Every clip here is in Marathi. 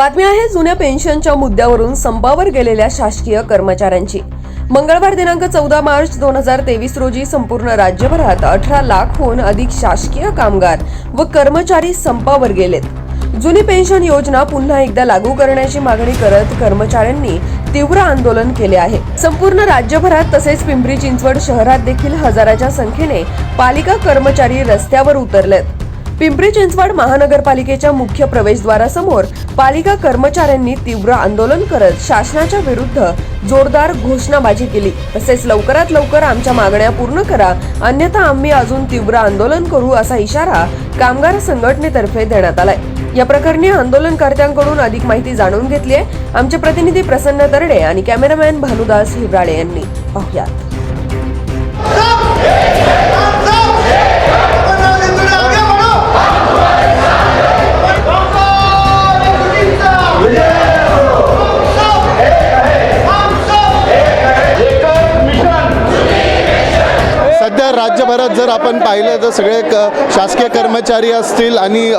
बातमी आहे जुन्या पेन्शनच्या मुद्द्यावरून संपावर गेलेल्या शासकीय कर्मचाऱ्यांची. मंगळवार दिनांक चौदा मार्च दोन हजार तेवीस रोजी संपूर्ण राज्यभरात अठरा लाखहून अधिक शासकीय कामगार व कर्मचारी संपावर गेलेत. जुनी पेन्शन योजना पुन्हा एकदा लागू करण्याची मागणी करत कर्मचाऱ्यांनी तीव्र आंदोलन केले आहे. संपूर्ण राज्यभरात तसेच पिंपरी चिंचवड शहरात देखील हजाराच्या संख्येने पालिका कर्मचारी रस्त्यावर उतरलेत. पिंपरी चिंचवड महानगरपालिकेच्या मुख्य प्रवेशद्वारासमोर पालिका कर्मचाऱ्यांनी तीव्र आंदोलन करत शासनाच्या विरुद्ध जोरदार घोषणाबाजी केली. तसेच लवकरात लवकर आमच्या मागण्या पूर्ण करा. अन्यथा आम्ही अजून तीव्र आंदोलन करू असा इशारा कामगार संघटनेतर्फे देण्यात आलाय. या प्रकरणी आंदोलनकर्त्यांकडून अधिक माहिती जाणून घेतली आहे. आमचे प्रतिनिधी प्रसन्न तरडे आणि कॅमेरामॅन भानुदास हिवराळे यांनी. पाहुयात. राज्यभरात जर आपण पाहिलं तर सगळे क शासकीय कर्मचारी असतील आणि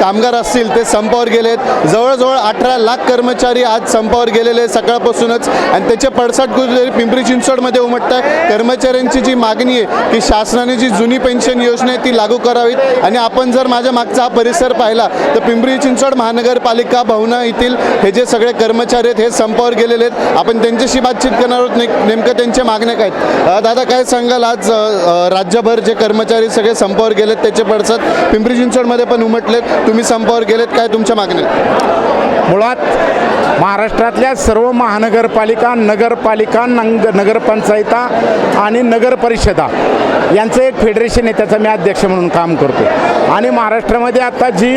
कामगार असतील ते संपावर गेलेत. जवळजवळ अठरा लाख कर्मचारी आज संपावर गेलेले आहेत सकाळपासूनच. आणि त्याचे पडसाद कुठेतरी पिंपरी चिंचवडमध्ये उमटत आहे कर्मचाऱ्यांची जी मागणी आहे की शासनाने जी जुनी पेन्शन योजना आहे ती लागू करावीत. आणि आपण जर माझ्या मागचा हा परिसर पाहिला तर पिंपरी चिंचवड महानगरपालिका भवना येथील हे जे सगळे कर्मचारी आहेत हे संपावर गेलेले आहेत. आपण त्यांच्याशी बातचीत करणार आहोत. नेमकं त्यांच्या मागण्या काय दादा काय सांगाल आज राज्यभर जे कर्मचारी सगळे संपावर गेलेत त्याचे पडसाद पिंपरी चिंचवडमध्ये पण उमटलेत. तुम्ही संपावर गेलेत काय तुमच्या मागण्या? मुळात महाराष्ट्रातल्या सर्व महानगरपालिका नगरपालिका नंग नगरपंचायता आणि नगरपरिषदा यांचं एक फेडरेशन आहे त्याचं मी अध्यक्ष म्हणून काम करतो आणि महाराष्ट्रामध्ये आता जी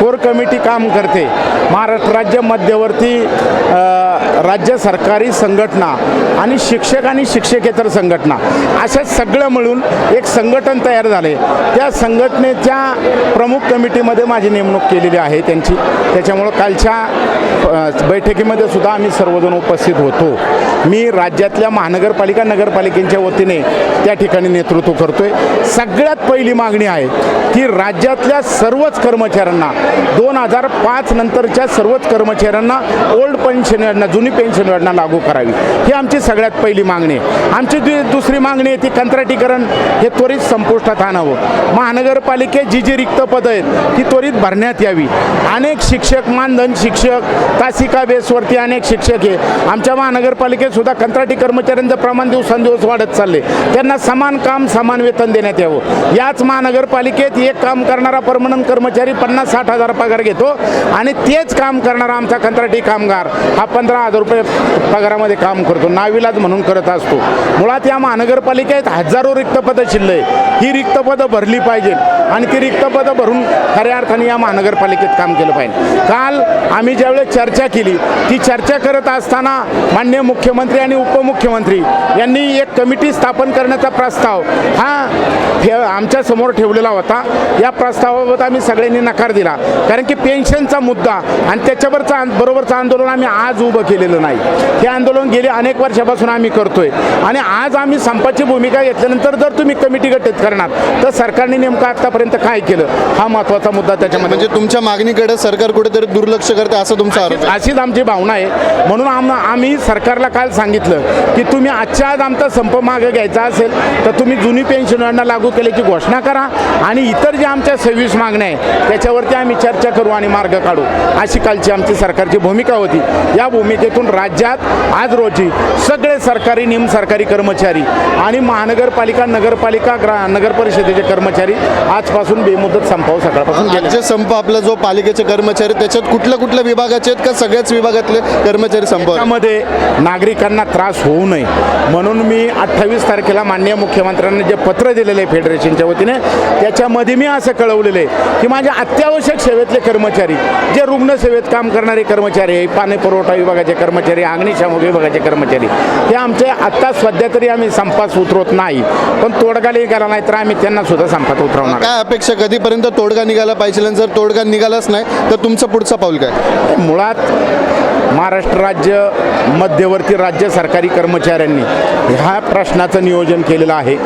कोर कमिटी काम करते महाराष्ट्र राज्य मध्यवर्ती राज्य सरकारी संघटना आणि शिक्षक आणि शिक्षकेतर संघटना अशा सगळं मिळून एक संघटन तयार झाले त्या संघटनेच्या प्रमुख कमिटीमध्ये माझी नेमणूक केलेली आहे त्यांची. त्याच्यामुळं कालच्या बैठकीमध्ये सुद्धा आम्ही सर्वजण उपस्थित होतो. मी राज्यातल्या महानगरपालिका नगरपालिकेच्या वतीने त्या ठिकाणी नेतृत्व करतोय. सगळ्यात पहिली मागणी आहे की राज्यातल्या सर्वच कर्मचाऱ्यांना दोन हजार पाच नंतरच्या सर्वच कर्मचाऱ्यांना ओल्ड पेन्शन योजना जुनी पेन्शन योजना लागू करावी. ही आमची सगळ्यात पहिली मागणी आहे. आमची दु दुसरी मागणी आहे ती कंत्राटीकरण. हे त्वरित संपुष्टात आणावं. महानगरपालिकेत जी जी रिक्त पदं आहेत ती त्वरित भरण्यात यावी. अनेक शिक्षक मानधन शिक्षक तासिका बेसवरती अनेक शिक्षक आहे. आमच्या महानगरपालिकेत सुद्धा कंत्राटी कर्मचाऱ्यांचं प्रमाण दिवसांदिवस वाढत चालले त्यांना समान काम समान वेतन देण्यात यावं. याच महानगरपालिकेत एक काम करणारा परमनंट कर्मचारी पन्नास साठ हजार पगार घेतो आणि तेच काम करणारा आमचा कंत्राटी कामगार हा पंधरा हजार रुपये पगारामध्ये काम करतो. नाविलाज म्हणून करत असतो. मुळात या महानगरपालिकेत हजारो रिक्तपदं पदं ही रिक्त पदं भरली पाहिजे आणि ती रिक्तपदं भरून खऱ्या अर्थाने या महानगरपालिकेत काम केलं पाहिजे. काल आम्ही ज्यावेळेस चर्चा केली. ती चर्चा करत असताना माननीय मुख्यमंत्री आणि उपमुख्यमंत्री यांनी एक कमिटी स्थापन करण्याचा प्रस्ताव हा आमच्यासमोर ठेवलेला होता. या प्रस्तावाबाबत आम्ही सगळ्यांनी नकार दिला. कारण की पेन्शनचा मुद्दा आणि त्याच्यावरचा बरोबरचं आंदोलन आम्ही आज उभं केलेलं नाही. हे आंदोलन गेले अनेक वर्षापासून आम्ही करतोय. आणि आज आम्ही संपाची भूमिका घेतल्यानंतर जर तुम्ही कमिटी गठीत करणार तर सरकारने नेमकं आतापर्यंत काय केलं? हा महत्त्वाचा मुद्दा त्याच्यामध्ये. म्हणजे तुमच्या मागणीकडे सरकार कुठेतरी दुर्लक्ष करते असं तुमचा आरोप आहे. अशीच आमची भावना आहे. म्हणून आम आम्ही सरकारला काल सांगितलं की तुम्ही आजच्या आज आमचा संप मागे घ्यायचा असेल तर तुम्ही जुनी पेन्शन योजना लागू केल्याची घोषणा करा आणि इतर ज्या आमच्या सव्वीस मागण्या आहे त्याच्यावरती आम्ही चर्चा करू आणि मार्ग काढू. अशी कालची आमची सरकारची भूमिका होती. या भूमिकेतून राज्यात आज रोजी सगळे सरकारी निम सरकारी कर्मचारी आणि महानगरपालिका नगरपालिका ग्रा नगर परिषदेचे कर्मचारी आजपासून बेमुदत संपावर सकाळपासून संप आपला जो पालिकेचे कर्मचारी त्याच्यात कुठल्या कुठल्या विभागाचे आहेत का सगळ्याच विभागातले कर्मचारी त्यामध्ये नागरिकांना त्रास होऊ नये. म्हणून मी अठ्ठावीस तारखेला माननीय मुख्यमंत्र्यांनी जे पत्र दिलेलं आहे फेडरेशनच्या वतीने त्याच्यामध्ये मी असं कळवलेलं आहे की माझ्या अत्यावश्यक सेवेतले कर्मचारी जे रुग्णसेवेत काम करणारे कर्मचारी आहे पाणी पुरवठा विभागाचे कर्मचारी अग्निशामक विभागाचे कर्मचारी हे आमचे आत्ता सध्या तरी आम्ही संपास उतरवत नाही. पण तोडगा निघाला नाही तर आम्ही त्यांना सुद्धा संपात उतरवणार काय अपेक्षा कधीपर्यंत तोडगा निघाला पाहिजे जर तोडगा निघालाच नाही तर तुमचं पुढचं पाऊल काय? मुळात महाराष्ट्र राज्य मध्यवर्ती राज्य सरकारी कर्मचाऱ्यांनी ह्या प्रश्नाचं नियोजन केलेलं आहे.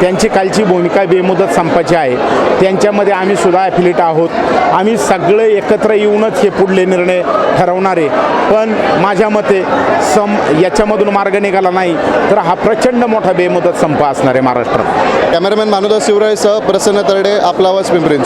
त्यांची कालची भूमिका बेमुदत संपाची आहे. त्यांच्यामध्ये आम्ही सुद्धा ॲफिलेट आहोत. आम्ही सगळे एकत्र येऊनच हे पुढले निर्णय ठरवणारे पण माझ्या मते सम याच्यामधून मार्ग निघाला नाही तर हा प्रचंड मोठा बेमुदत संप असणार आहे महाराष्ट्रात. कॅमेरामॅन मानुदास शिवरायसह प्रसन्न तरडे आपला आवाज पिंपरी